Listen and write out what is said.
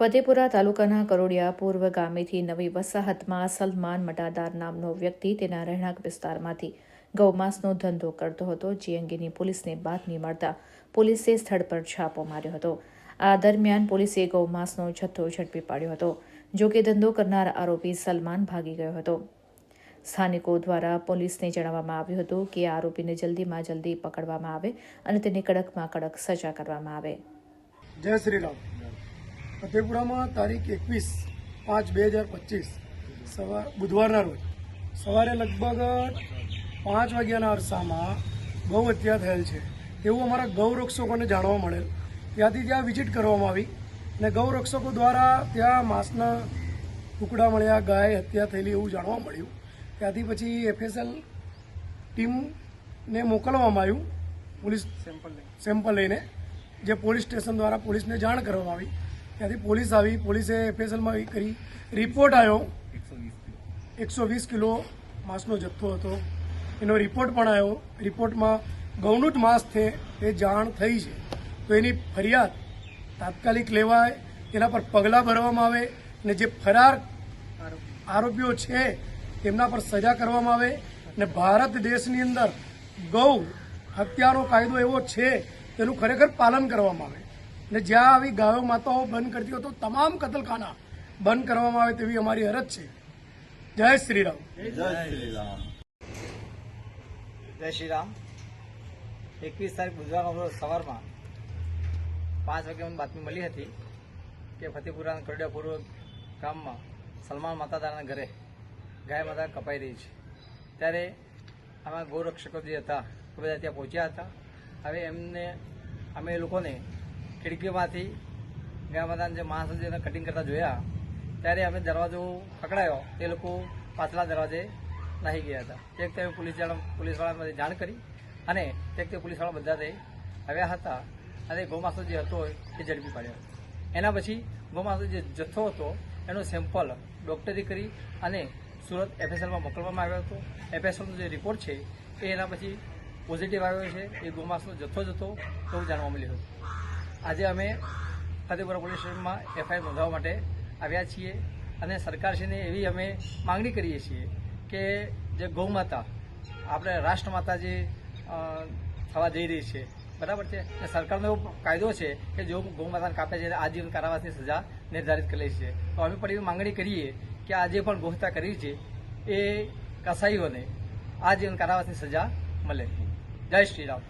ફતેપુરા તાલુકાના કરોડિયા પૂર્વ ગામેથી નવી વસાહતમાં સલમાન મટાદાર નામનો વ્યક્તિ તેના રહેણાંક વિસ્તારમાંથી ગૌમાંસનો ધંધો કરતો હતો, જે અંગેની પોલીસને બાતમી મળતા પોલીસે સ્થળ પર છાપો માર્યો હતો. આ દરમિયાન પોલીસે ગૌમાંસનો જથ્થો ઝડપી પાડ્યો હતો, જો કે ધંધો કરનાર આરોપી સલમાન ભાગી ગયો હતો. સ્થાનિકો દ્વારા પોલીસને જણાવવામાં આવ્યું હતું કે આરોપીને જલ્દીમાં જલ્દી પકડવામાં આવે અને તેને કડકમાં કડક સજા કરવામાં આવે. જય શ્રી રામ. ફતેપુરામાં તારીખ એકવીસ પાંચ બે હજાર પચીસ સવાર બુધવારના રોજ. સવારે લગભગ પાંચ વાગ્યાના અરસામાં ગૌ હત્યા થયેલ છે. એવું અમારા ગૌરક્ષકોને જાણવા મળેલ. ત્યાંથી ત્યાં વિઝિટ કરવામાં આવી અને ગૌરક્ષકો દ્વારા ત્યાં માંસના ટુકડા મળ્યા ગાય હત્યા થયેલી એવું જાણવા મળ્યું. ત્યાંથી પછી એફએસએલ ટીમને મોકલવામાં આવ્યું પોલીસ સેમ્પલ લઈને જે પોલીસ સ્ટેશન દ્વારા પોલીસને જાણ કરવામાં આવી. ત્યાંથી પોલીસ આવી, પોલીસે એફએસએલમાં કરી. રિપોર્ટ આવ્યો એકસો વીસ કિલો માંસનો જથ્થો હતો. એનો રિપોર્ટ પણ આવ્યો રિપોર્ટમાં ઘઉંનું જ માંસ છે, એ જાણ થઈ છે. તો એની ફરિયાદ તાત્કાલિક લેવાય, એના પર પગલાં ભરવામાં આવે, અને જે ફરાર આરોપીઓ છે તેમના પર સજા કરવામાં આવે. અને ભારત દેશની અંદર ગૌ હત્યાનો કાયદો એવો છે, તેનું ખરેખર પાલન કરવામાં આવે. અને જ્યાં આવી ગાયો માતાઓ બંધ કરતી હોય તો તમામ કતલખાના બંધ કરવામાં આવે તેવી અમારી અરજ છે. જય શ્રી રામ જય શ્રી રામ એકવીસ તારીખ ગુજરાત સવારમાં પાંચ વાગે મને બાતમી મળી હતી કે ફતેપુરા કરડિયા પૂર્વ ગામમાં સલમાન માતાદારના ઘરે ગાય માતા કપાઈ રહી છે. ત્યારે આમાં ગૌરક્ષકો જે હતા એ બધા ત્યાં પહોંચ્યા હતા. હવે એમને અમે એ લોકોને ખિડકીમાંથી બધા જે માણસો જેને કટિંગ કરતા જોયા, ત્યારે અમે દરવાજો પકડાયો. તે લોકો પાછલા દરવાજે નાહી ગયા હતા. એક તે પોલીસ પોલીસવાળા જાણ કરી અને એક તે પોલીસવાળા બધા તે આવ્યા હતા અને ગૌમાસો જે હતો એ ઝડપી પાડ્યો. એના પછી ગૌમાસો જે જથ્થો હતો, એનો સેમ્પલ ડોક્ટરી કરી અને સુરત એફએસએલમાં મોકલવામાં આવ્યો હતો. એફએસએલનો જે રિપોર્ટ છે, એ એના પછી પોઝિટિવ આવ્યો છે. એ ગૌમાસનો જથ્થો જ હતો, એવું જાણવા મળ્યું હતું. આજે અમે ફતેપુરા પોલીસ સ્ટેશનમાં એફઆઈઆર નોંધાવવા માટે આવ્યા છીએ અને સરકારશ્રીને એવી અમે માંગણી કરીએ છીએ કે જે ગૌમાતા, આપણે રાષ્ટ્રમાતા જે થવા જઈ રહી છે, બરાબર છે? અને સરકારનો એવો કાયદો છે કે જો ગૌમાતાને કાપે છે આજીવન કારાવાસની સજા નિર્ધારિત કરેલી છે. તો અમે પણ એવી માંગણી કરીએ કે આ જે પણ ગૌહત્યા કરી છે, એ કસાઈઓને આજીવન કારાવાસની સજા મળે. જય શ્રી રામ.